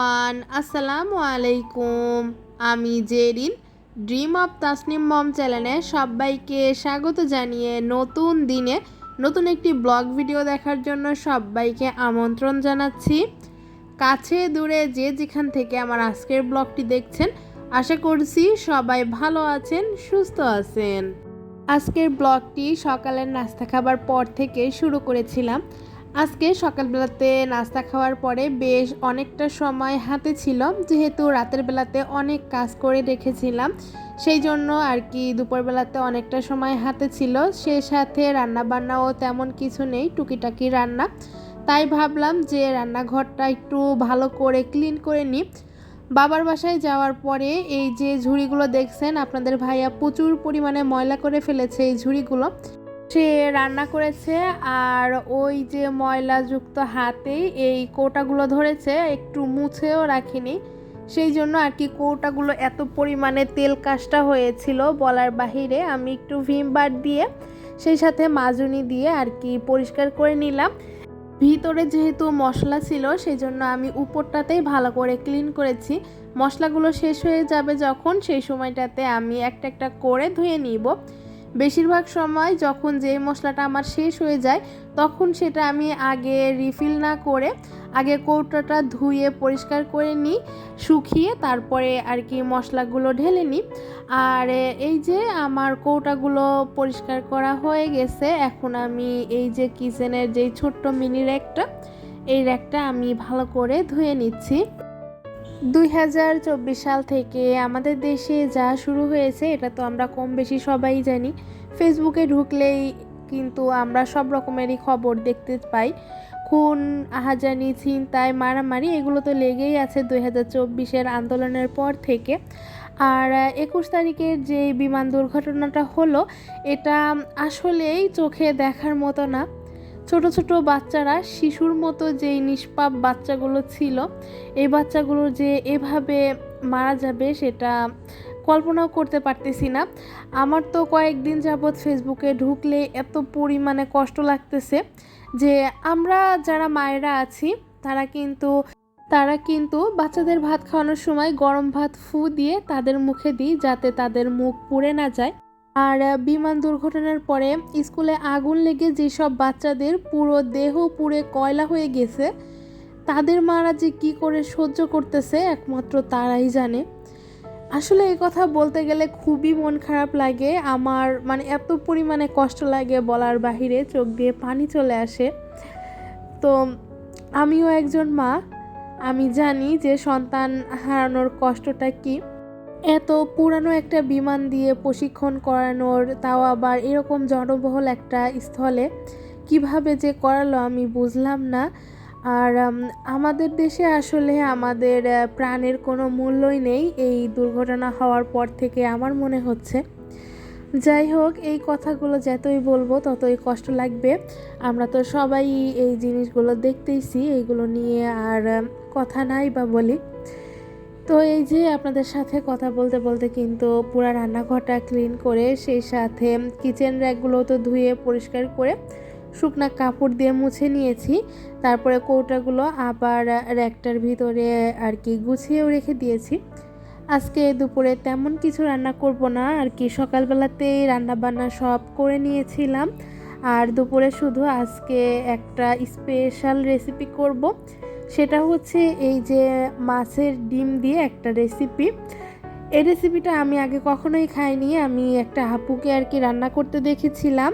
Everyone, আসসালামু আলাইকুম। আমি জেরিন ড্রিম অফ তাসনিম মম চ্যানেলে সবাইকে স্বাগত জানিয়ে নতুন দিনে নতুন একটি ব্লগ ভিডিও দেখার জন্য সবাইকে আমন্ত্রণ জানাচ্ছি। কাছে দূরে যে যেখান থেকে আমার আজকের ব্লগটি দেখছেন, আশা করছি সবাই ভালো আছেন, সুস্থ আছেন। আজকের ব্লগটি সকালের নাস্তা খাবার পর থেকে শুরু করেছিলাম। আজকে সকালবেলাতে নাস্তা খাওয়ার পরে বেশ অনেকটা সময় হাতে ছিল, যেহেতু রাতের বেলাতে অনেক কাজ করে রেখেছিলাম। সেই জন্য আর কি দুপুরবেলাতে অনেকটা সময় হাতে ছিল, সে সাথে রান্না বান্নাও তেমন কিছু নেই, টুকিটাকি রান্না। তাই ভাবলাম যে রান্নাঘরটা একটু ভালো করে ক্লিন করে নিই। বাবার বাসায় যাওয়ার পরে এই যে ঝুড়িগুলো দেখছেন, আপনাদের ভাইয়া প্রচুর পরিমাণে ময়লা করে ফেলেছে এই ঝুড়িগুলো। সে রান্না করেছে আর ওই যে ময়লাযুক্ত হাতে এই কৌটাগুলো ধরেছে, একটু মুছেও রাখিনি। সেই জন্য আর কি কৌটাগুলো এত পরিমাণে তেল কাজটা হয়েছিল বলার বাহিরে। আমি একটু ভিম বার দিয়ে, সেই সাথে মাজুনি দিয়ে আর কি পরিষ্কার করে নিলাম। ভিতরে যেহেতু মশলা ছিল, সেই জন্য আমি উপরটাতেই ভালো করে ক্লিন করেছি। মশলাগুলো শেষ হয়ে যাবে যখন, সেই সময়টাতে আমি একটা একটা করে ধুয়ে নিব। বেশিরভাগ সময় যখন যে মশলাটা আমার শেষ হয়ে যায়, তখন সেটা আমি আগে রিফিল না করে, আগে কৌটাটা ধুয়ে পরিষ্কার করে নিই, শুকিয়ে তারপরে আর কি মশলাগুলো ঢেলে নিই। আর এই যে আমার কৌটাগুলো পরিষ্কার করা হয়ে গেছে, এখন আমি এই যে কিচেনের যেই ছোট্ট মিনি র্যাকটা এই র্যাকটা আমি ভালো করে ধুয়ে নিচ্ছি। দুই হাজার চব্বিশ সাল থেকে আমাদের দেশে যা শুরু হয়েছে, এটা তো আমরা কম বেশি সবাই জানি। ফেসবুকে ঢুকলেই কিন্তু আমরা সব রকমেরই খবর দেখতে পাই। খুন, আহাজানি, ছিনতাই, মারামারি, এগুলো তো লেগেই আছে দুই হাজার চব্বিশের আন্দোলনের পর থেকে। আর একুশ তারিখের যে বিমান দুর্ঘটনাটা হলো, এটা আসলেই চোখে দেখার মতো না। ছোট ছোট বাচ্চারা শিশুর মতো যেই নিষ্পাপ বাচ্চাগুলো ছিল, এই বাচ্চাগুলো যে এভাবে মারা যাবে সেটা কল্পনাও করতে পারতেছি না। আমার তো কয়েকদিন যাবৎ ফেসবুকে ঢুকলে এত পরিমাণে কষ্ট লাগতেছে যে আমরা যারা মায়েরা আছি, তারা কিন্তু তারা কিন্তু বাচ্চাদের ভাত খাওয়ানোর সময় গরম ভাত ফু দিয়ে তাদের মুখে দিই যাতে তাদের মুখ পুড়ে না যায়। আর বিমান দুর্ঘটনার পরে স্কুলে আগুন লেগে যেসব বাচ্চাদের পুরো দেহ পুড়ে কয়লা হয়ে গেছে, তাদের মারা যে কী করে সহ্য করতেছে একমাত্র তারাই জানে। আসলে এই কথা বলতে গেলে খুবই মন খারাপ লাগে। আমার মানে এত পরিমাণে কষ্ট লাগে বলার বাহিরে চোখ দিয়ে পানি চলে আসে। তো আমিও একজন মা, আমি জানি যে সন্তান হারানোর কষ্টটা কী। এত পুরানো একটা বিমান দিয়ে প্রশিক্ষণ করানোর তাও আবার এরকম জনবহল একটা স্থলে কীভাবে যে করালো আমি বুঝলাম না। আর আমাদের দেশে আসলে আমাদের প্রাণের কোনো মূল্যই নেই এই দুর্ঘটনা হওয়ার পর থেকে আমার মনে হচ্ছে। যাই হোক, এই কথাগুলো যতই বলব ততই কষ্ট লাগবে। আমরা তো সবাই এই জিনিসগুলো দেখতেইছি এইগুলো নিয়ে আর কথা নাই বা বলি। তো এই যে আপনাদের সাথে কথা বলতে বলতে কিন্তু পুরা রান্নাঘরটা ক্লিন করে সেই সাথে কিচেন র্যাকগুলো তো ধুয়ে পরিষ্কার করে শুকনা কাপড় দিয়ে মুছে নিয়েছি। তারপরে কৌটাগুলো আবার র্যাকটার ভিতরে আর কি গুছিয়েও রেখে দিয়েছি। আজকে দুপুরে তেমন কিছু রান্না করব না, আর কি সকালবেলাতেই রান্নাবান্না সব করে নিয়েছিলাম। আর দুপুরে শুধু আজকে একটা স্পেশাল রেসিপি করব। সেটা হচ্ছে এই যে মাছের ডিম দিয়ে একটা রেসিপি এই রেসিপিটা আমি আগে কখনোই খাইনি, আমি একটা হাপুকে আর কি রান্না করতে দেখেছিলাম।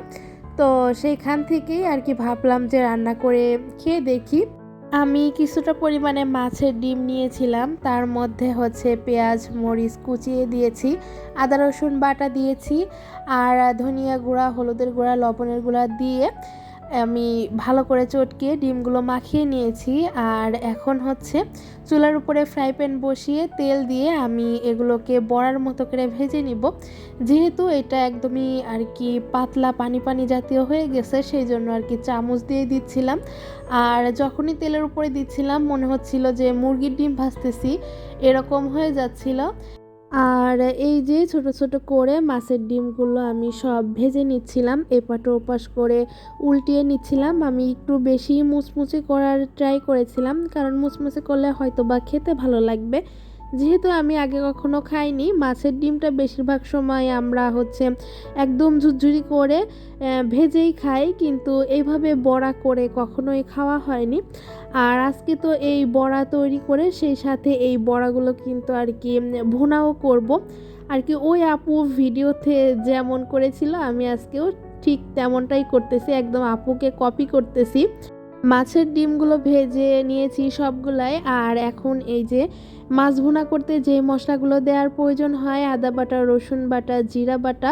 তো সেইখান থেকেই আর কি ভাবলাম যে রান্না করে খেয়ে দেখি। আমি কিছুটা পরিমাণে মাছের ডিম নিয়েছিলাম, তার মধ্যে হচ্ছে পেঁয়াজ, মরিচ কুচিয়ে দিয়েছি, আদা, রসুন বাটা দিয়েছি, আর ধনিয়া গুঁড়া, হলুদের গুঁড়া, লবণের গুঁড়া দিয়ে আমি ভালো করে চটকিয়ে ডিমগুলো মাখিয়ে নিয়েছি। আর এখন হচ্ছে চুলার উপরে ফ্রাই প্যান বসিয়ে তেল দিয়ে আমি এগুলোকে বড়ার মতো করে ভেজে নিব। যেহেতু এটা একদমই আর কি পাতলা পানি পানি জাতীয় হয়ে গেছে, সেই জন্য আর কি চামচ দিয়ে দিচ্ছিলাম। আর যখনই তেলের উপরে দিচ্ছিলাম, মনে হচ্ছিল যে মুরগির ডিম ভাজতেছি, এরকম হয়ে যাচ্ছিল। আর এই যে ছোট ছোট করে মাছের ডিমগুলো আমি সব ভেজে নিচ্ছিলাম, এপাটো ওপাশ করে উল্টিয়ে নিচ্ছিলাম। আমি একটু বেশি মুচমুচে করার ট্রাই করেছিলাম, কারণ মুচমুচে করলে হয়তো বা খেতে ভালো লাগবে। যেহেতু আমি আগে কখনো খাইনি, মাছের ডিমটা বেশিরভাগ সময় আমরা হচ্ছে একদম ঝুরঝুরি করে ভেজেই খাই, কিন্তু এইভাবে বড়া করে কখনোই খাওয়া হয়নি। আর আজকে তো এই বড়া তৈরি করে সেই সাথে এই বড়াগুলো কিন্তু আর কি ভুনাও করব। আর কি ওই আপু ভিডিওতে যেমন করেছিল, আমি আজকেও ঠিক তেমনটাই করতেছি, একদম আপুকে কপি করতেছি। মাছের ডিমগুলো ভেজে নিয়েছি সবগুলাই, আর এখন এই যে মাছ ভুনা করতে যে মশলাগুলো দেওয়ার প্রয়োজন হয়, আদা বাটা, রসুন বাটা, জিরা বাটা,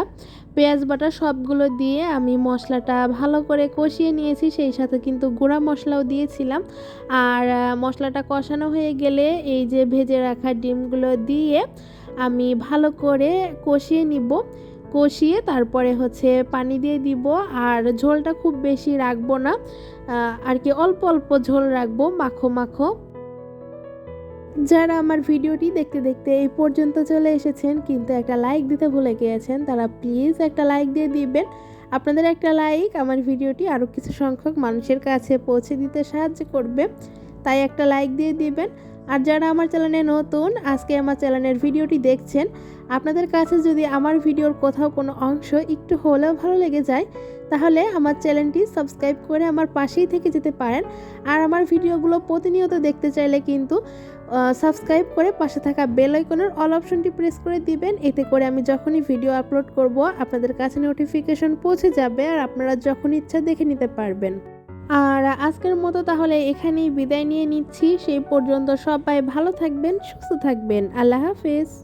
পেঁয়াজ বাটা, সবগুলো দিয়ে আমি মশলাটা ভালো করে কষিয়ে নিয়েছি, সেই সাথে কিন্তু গুঁড়া মশলাও দিয়েছিলাম। আর মশলাটা কষানো হয়ে গেলে এই যে ভেজে রাখা ডিমগুলো দিয়ে আমি ভালো করে কষিয়ে নিব। কষিয়ে তারপরে হচ্ছে পানি দিয়ে দিব আর ঝোলটা খুব বেশি রাখব না আর কি অল্প অল্প ঝোল রাখব, মাখো মাখো। যারা আমার ভিডিওটি দেখতে দেখতে এই পর্যন্ত চলে এসেছেন, কিন্তু একটা লাইক দিতে ভুলে গিয়েছেন, তারা প্লিজ একটা লাইক দিয়ে দিবেন। আপনাদের একটা লাইক আমার ভিডিওটি আরও কিছু সংখ্যক মানুষের কাছে পৌঁছে দিতে সাহায্য করবে। তাই একটা লাইক দিয়ে দিবেন। আর যারা আমার চ্যানেলে নতুন, আজকে আমার চ্যানেলের ভিডিওটি দেখছেন, আপনাদের কাছে যদি আমার ভিডিওর কোথাও কোনো অংশ একটু হলেও ভালো লেগে যায়, তাহলে আমার চ্যানেলটি সাবস্ক্রাইব করে আমার পাশেই থেকে যেতে পারেন। আর আমার ভিডিওগুলো প্রতিনিয়ত দেখতে চাইলে কিন্তু সাবস্ক্রাইব করে পাশে থাকা বেল আইকনের অল অপশনটি প্রেস করে দিবেন। এতে করে আমি যখনই ভিডিও আপলোড করব, আপনাদের কাছে নোটিফিকেশন পৌঁছে যাবে আর আপনারা যখন ইচ্ছা দেখে নিতে পারবেন। আর আজকের মতো তাহলে এখানেই বিদায় নিয়ে নিচ্ছি। সেই পর্যন্ত সবাই ভালো থাকবেন, সুস্থ থাকবেন। আল্লাহ হাফেজ।